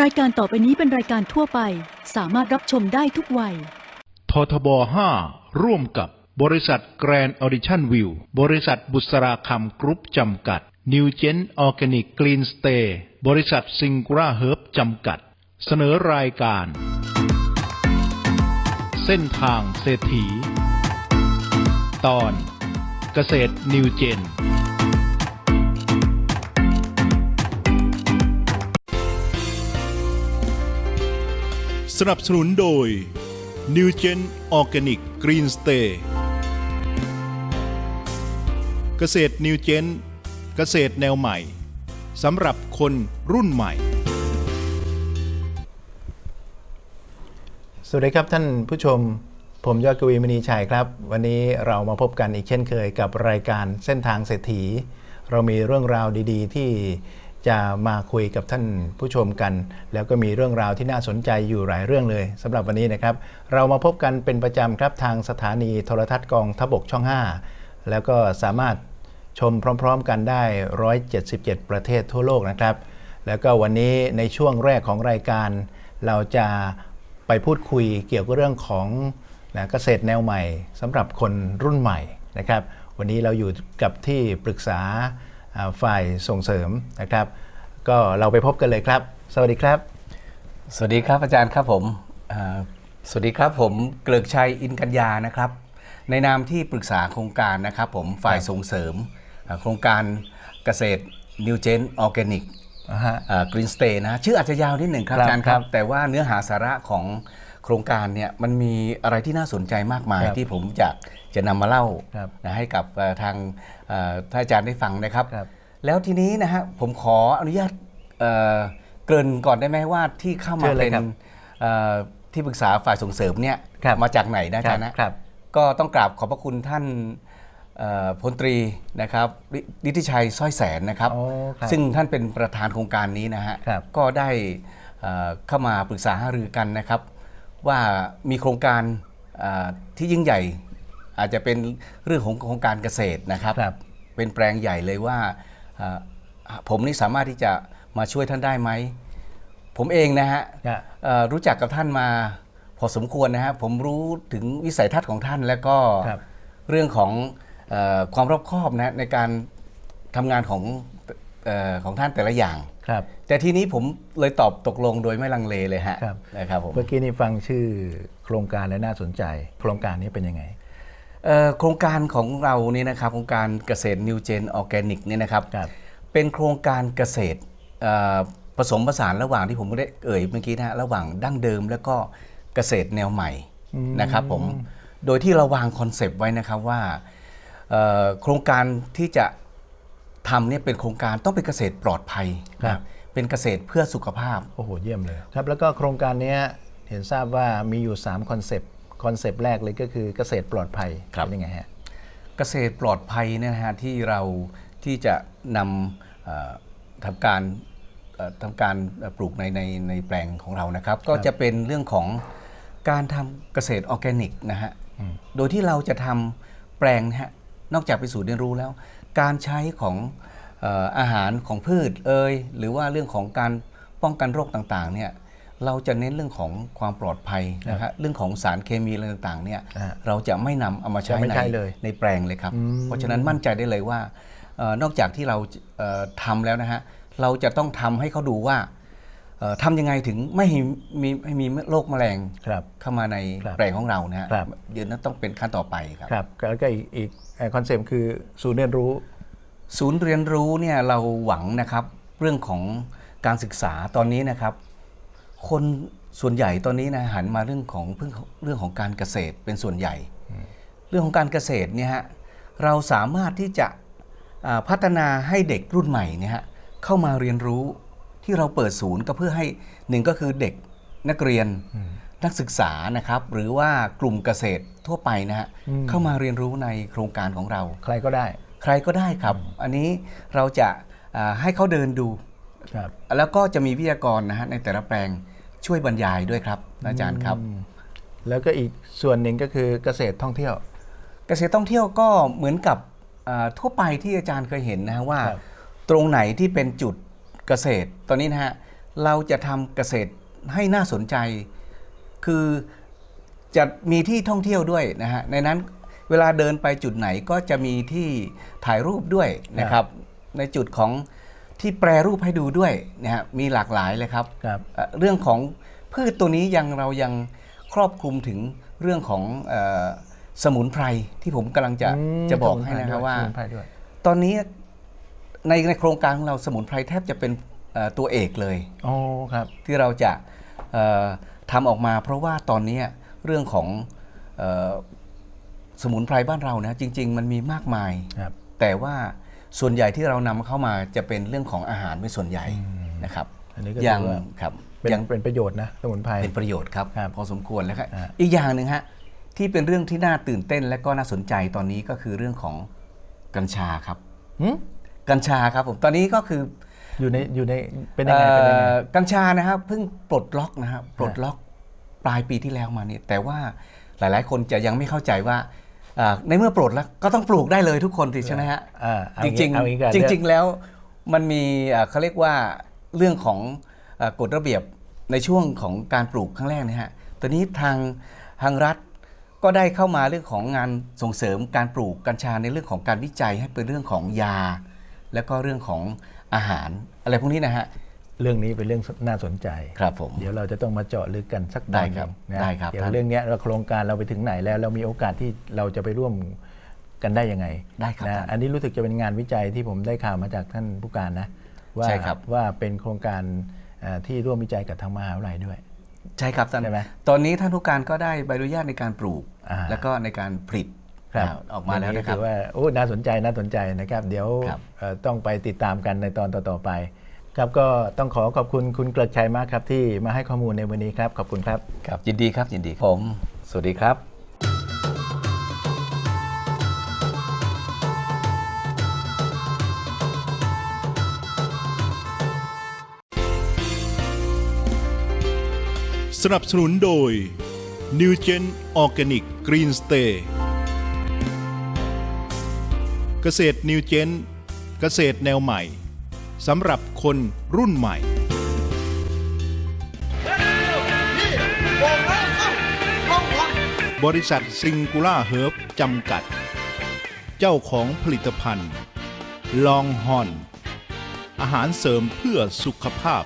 รายการต่อไปนี้เป็นรายการทั่วไป สามารถรับชมได้ทุกวัย ททบ 5 ร่วมกับบริษัทแกรนด์ออดิชั่นวิว บริษัทบุษราคำกรุ๊ปจำกัด นิวเจนออร์แกนิกกรีนสเตย์บริษัทซิง r ราเฮิร์บจำกัด เสนอรายการ เส้นทางเศรษฐี ตอน เกษตรนิวเจน สนับสนุนโดย New Gen Organic Green Stay เกษตร New Gen เกษตรแนวใหม่สำหรับคนรุ่นใหม่ สวัสดีครับท่านผู้ชม ผมยอดกวีมณีชัยครับ วันนี้เรามาพบกันอีกเช่นเคยกับรายการเส้นทางเศรษฐี เรามีเรื่องราวดี ๆ ที่ จะมาคุยกับท่านผู้ชมกัน แล้วก็มีเรื่องราวที่น่าสนใจอยู่หลายเรื่องเลยสำหรับวันนี้นะครับ เรามาพบกันเป็นประจำครับทางสถานีโทรทัศน์กองทบกช่อง 5 แล้วก็สามารถชมพร้อม ๆ กันได้ 177 ประเทศทั่วโลกนะครับ แล้วก็วันนี้ในช่วงแรกของรายการ เราจะไปพูดคุยเกี่ยวกับเรื่องของนะเกษตรแนวใหม่สำหรับคนรุ่นใหม่นะครับ วันนี้เราอยู่กับที่ปรึกษา ฝ่ายส่งเสริมนะครับ ก็เราไปพบกันเลยครับ สวัสดีครับ สวัสดีครับอาจารย์ครับผมอ่าสวัสดีครับผมเกลิกชัยอินกัญญานะครับ ในนามที่ปรึกษาโครงการนะครับผมฝ่ายส่งเสริมอ่าโครงการเกษตร New Gen Organic อ่าฮะกรีนสเตย์นะชื่ออาจจะยาวนิดหนึ่งครับครับอาจารย์ครับครับ แต่ว่าเนื้อหาสาระของโครงการเนี่ยมันมีอะไรที่น่าสนใจมากมายครับที่ผมอยาก จะนำมาเล่าครับนะให้กับเอ่อทางเอ่อท่านอาจารย์ได้ฟังนะครับครับ แล้วทีนี้นะฮะผมขออนุญาตเอ่อเกริ่นก่อนได้ไหมว่าที่เข้ามาเชิญเลยเป็นครับเอ่อที่ปรึกษาฝ่ายส่งเสริมเนี่ยครับมาจากไหนนะอาจารย์นะครับก็ต้องกราบขอบพระคุณท่านเอ่อพลตรีนะครับฤฤทธิชัยสร้อยแสนนะครับโอ้ครับ ซึ่งท่านเป็นประธานโครงการนี้นะฮะครับก็ได้เอ่อเข้ามาปรึกษาหารือกันนะครับ ว่ามีโครงการเอ่อที่ยิ่งใหญ่ อาจจะเป็นเรื่องของโครงการเกษตรนะครับครับ เป็นแปลงใหญ่เลยว่าเอ่อผมนี่สามารถที่จะมาช่วยท่านได้ไหม ผมเองนะฮะครับเอ่อรู้จักกับท่านมาพอสมควรนะฮะผมรู้ถึงวิสัยทัศน์ของท่านแล้วก็ครับเรื่องของเออความรอบคอบนะในการทำงานของเออของท่านแต่ละอย่างครับแต่ทีนี้ผมเลยตอบตกลงโดยไม่ลังเลเลยฮะครับนะครับผมเมื่อกี้นี่ฟังชื่อโครงการและน่าสนใจ โครงการนี้เป็นยังไงเอ่อ โครงการของเรานี่นะครับโครงการเกษตร New Gen Organic เนี่ยนะครับครับ เป็นโครงการเกษตรเอ่อผสมผสานระหว่างที่ผมได้เอ่ยเมื่อกี้นะฮะระหว่างดั้งเดิมแล้วก็เกษตรแนวใหม่นะครับผมโดยที่เราวางคอนเซปต์ไว้นะครับว่าเอ่อโครงการที่จะทำเนี่ยเป็นโครงการต้องเป็นเกษตรปลอดภัยครับนะเป็นเกษตรเพื่อสุขภาพ โอ้โห เยี่ยมเลยครับ แล้วก็โครงการเนี้ยเห็นทราบว่ามีอยู่ 3 คอนเซปต์ คอนเซปต์แรกเลยก็คือเกษตรปลอดภัยครับเป็นยังไงฮะเกษตรปลอดภัยเนี่ยนะฮะที่เราที่จะนำเอ่อทำการเอ่อทำการเอ่อปลูกในในในแปลงของเรานะครับ ก็จะเป็นเรื่องของการทำเกษตรออร์แกนิกนะฮะโดยที่เราจะทำแปลงนะฮะนอกจากไปนศูนย์เรียนรู้แล้ว การใช้ของเอ่ออาหารของพืชเอ่ยหรือว่าเรื่องของการป้องกันโรคต่างๆเนี่ย เราจะเน้นเรื่องของความปลอดภัยนะฮะเรื่องของสารเคมีอะไรต่างๆเนี่ยอ่าเราจะไม่นำเอามาใช้จะไม่ในใช้เลยในแปลงเลยครับอืมเพราะฉะนั้นมั่นใจได้เลยว่าเออนอกจากที่เราเอ่อทำแล้วนะฮะเราจะต้องทำให้เขาดูว่าเอ่อทำยังไงถึงไม่ให้มีไม่มีโรคแมลงครับ เข้ามาในครับแปลงของเรานะฮะครับ เดี๋ยวนั้นต้องเป็นขั้นต่อไปครับ ครับแล้วก็อีกอีกคอนเซปต์คือศูนย์เรียนรู้ ศูนย์เรียนรู้เนี่ยเราหวังนะครับเรื่องของการศึกษาตอนนี้นะครับ คนส่วนใหญ่ตอนนี้นะหันมาเรื่องของเพิ่งเรื่องของการเกษตรเป็นส่วนใหญ่ เรื่องของการเกษตรเนี่ยฮะเราสามารถที่จะอ่าพัฒนาให้เด็กรุ่นใหม่เนี่ยฮะเข้ามาเรียนรู้ที่เราเปิดศูนย์ก็เพื่อให้หนึ่งก็คือเด็กนักเรียนนักศึกษานะครับ หรือว่ากลุ่มเกษตรทั่วไปนะฮะอืมเข้ามาเรียนรู้ในโครงการของเรา ใครก็ได้ ใครก็ได้ครับ อันนี้เราจะอ่าให้เขาเดินดูครับแล้วก็จะมีวิทยากรนะฮะในแต่ละแปลง ช่วยบรรยายด้วยครับอาจารย์ครับ แล้วก็อีกส่วนหนึ่งก็คือเกษตรท่องเที่ยว เกษตรท่องเที่ยวก็เหมือนกับอ่าทั่วไปที่อาจารย์เคยเห็นนะฮะว่าครับตรงไหนที่เป็นจุดเกษตรตอนนี้นะฮะเราจะทำเกษตรให้น่าสนใจ คือจะมีที่ท่องเที่ยวด้วยนะฮะในนั้นเวลาเดินไปจุดไหนก็จะมีที่ถ่ายรูปด้วยนะครับ ในจุดของ ที่แปรรูปให้ดูด้วยนะฮะมีหลากหลายเลยครับครับ เอ่อเรื่องของพืชตัวนี้ยังเรายังครอบคลุมถึงเรื่องของเออสมุนไพรที่ผมกำลังจะอืมจะบอกสมุนไพรให้นะครับด้วยว่า สมุนไพรด้วย ตอนนี้ในในโครงการของเราสมุนไพรแทบจะเป็นเอ่อตัวเอกเลยอ๋อครับ ที่เราจะเอ่อทำออกมา เพราะว่าตอนนี้เรื่องของเออสมุนไพรบ้านเรานะจริง ๆ มันมีมากมาย ครับ แต่ว่า ส่วนใหญ่ที่เรานำเข้ามาจะเป็นเรื่องของอาหารเป็นส่วนใหญ่นะครับอันนี้ก็อย่างถือว่าครับเป็นอย่างเป็นประโยชน์นะสมุนไพรเป็นประโยชน์ครับครับพอสมควรแล้วครับอ่าอีกอย่างหนึ่งฮะที่เป็นเรื่องที่น่าตื่นเต้นและก็น่าสนใจตอนนี้ก็คือเรื่องของกัญชาครับหืมกัญชาครับผมตอนนี้ก็คืออยู่ในอยู่ในเป็นยังไงเป็นยังไงเอ่อกัญชานะครับเพิ่งปลดล็อกนะครับปลดล็อกปลายปีที่แล้วมาเนี่ยแต่ว่าหลาย ๆ คนจะยังไม่เข้าใจว่าอ่า ในเมื่อปลดแล้วก็ต้องปลูกได้เลยทุกคนสิใช่ไหมฮะอ่าเอาจงี้ริงเอางี้ก่อนๆจริงๆแล้วมันมีอ่าเขาเรียกว่าเรื่องของอ่ากฎระเบียบในช่วงของการปลูกครั้งแรกนะฮะตอนนี้ทางทางรัฐก็ได้เข้ามาเรื่องของงานส่งเสริมการปลูกกัญชาในเรื่องของการวิจัยให้เป็นเรื่องของยา แล้วก็เรื่องของอาหารอะไรพวกนี้นะฮะ เรื่องนี้เป็นเรื่องน่าสนใจ ครับผม เดี๋ยวเราจะต้องมาเจาะลึกกันสักตได้อนหครันึ่บงนะได้ครับเดี๋ยวท่านเรื่องเนี้ยเราโครงการเราไปถึงไหนแล้ว เรามีโอกาสที่เราจะไปร่วมกันได้ยังไงได้ครับนะท่านอันนี้รู้สึกจะเป็นงานวิจัยที่ผมได้ข่าวมาจากท่านผู้การนะว่าใช่ครับว่าเป็นโครงการเอ่อที่ร่วมวิจัยกับทางมหาวิทยาลัยด้วย ใช่ครับท่านใช่ไหมตอนนี้ท่านผู้การก็ได้ใบอนุญาตในการปลูกอ่าแล้วก็ในการผลิตครับอ่าออกมาแล้วนะครับถือว่าโอ้น่าสนใจน่าสนใจนะครับ เดี๋ยวครับเอ่อต้องไปติดตามกันในตอนต่อๆไป ครับก็ต้องขอขอบคุณคุณเกริกชัยมากครับ ที่มาให้ข้อมูลในวันนี้ครับ ขอบคุณครับ ครับยินดีครับยินดีผม สวัสดีครับสนับสนุนโดย New Gen Organic Green Stay เกษตร New Gen เกษตรแนวใหม่ สำหรับคนรุ่นใหม่บริษัทซิงคูล่าเฮิร์บจำกัด เจ้าของผลิตภัณฑ์ ลองฮอน อาหารเสริมเพื่อสุขภาพ